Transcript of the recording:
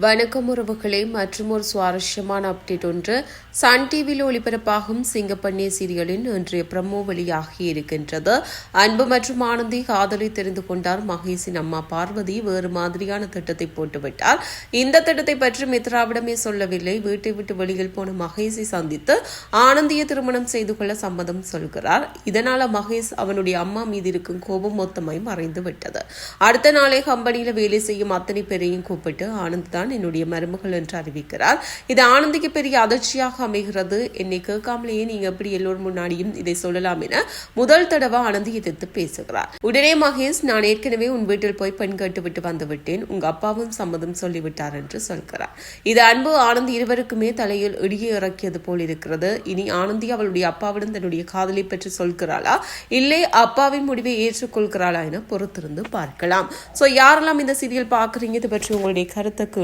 வணக்கம் உறவுகளே மற்றும் ஒரு சுவாரஸ்யமான அப்டேட் ஒன்று. சன் டிவியில் ஒளிபரப்பாகும் சிங்கப்பண்ணிய சீரியலின் இன்றைய பிரமோ வெளியாகி இருக்கின்றது. அன்பு மற்றும் ஆனந்தி காதலை தெரிந்து கொண்டார் மகேஷின் அம்மா பார்வதி. வேறு மாதிரியான திட்டத்தை போட்டுவிட்டார். இந்த திட்டத்தை பற்றி மித்ராவிடமே சொல்லவில்லை. வீட்டை விட்டு வெளியில் போன மகேஷை சந்தித்து ஆனந்தியை திருமணம் செய்து கொள்ள சம்மதம் சொல்கிறார். இதனால மகேஷ் அவனுடைய அம்மா மீது இருக்கும் கோபம் மொத்தமாய் மறைந்து விட்டது அடுத்த நாளே கம்பெனியில் வேலை செய்யும் அத்தனை பேரையும் கூப்பிட்டு ஆனந்த் தான் என்னுடைய மருமகள் என்று அறிவிக்கிறார். இது ஆனந்திக்கு பெரிய அதிர்ச்சியாக அமைகிறது. என்னை கேட்காமலேயே நீங்க எப்படி எல்லோரும் முன்னாடியும் இதை சொல்லலாம் என முதல் தடவை ஆனந்தி எதிர்த்து பேசுகிறார். உடனே மகேஷ் நான் ஏற்கனவே உன் வீட்டில் போய் பெண் கேட்டுவிட்டு வந்துவிட்டேன் உங்க அப்பாவும் சம்மதம் சொல்லிவிட்டார் என்று சொல்கிறார். இது அன்பு ஆனந்த் இருவருக்குமே தலையில் இடியை இறக்கியது போல் இருக்கிறது. இனி ஆனந்தி அவளுடைய அப்பாவிடம் தன்னுடைய காதலை பற்றி சொல்கிறாளா? இல்லை அப்பாவின் முடிவை ஏற்றுக்கொள்கிறாளா என பொறுத்திருந்து பார்க்கலாம். ஸோ யாரெல்லாம் இந்த சீரியல் பார்க்குறீங்க? இது பற்றி உங்களுடைய கருத்தை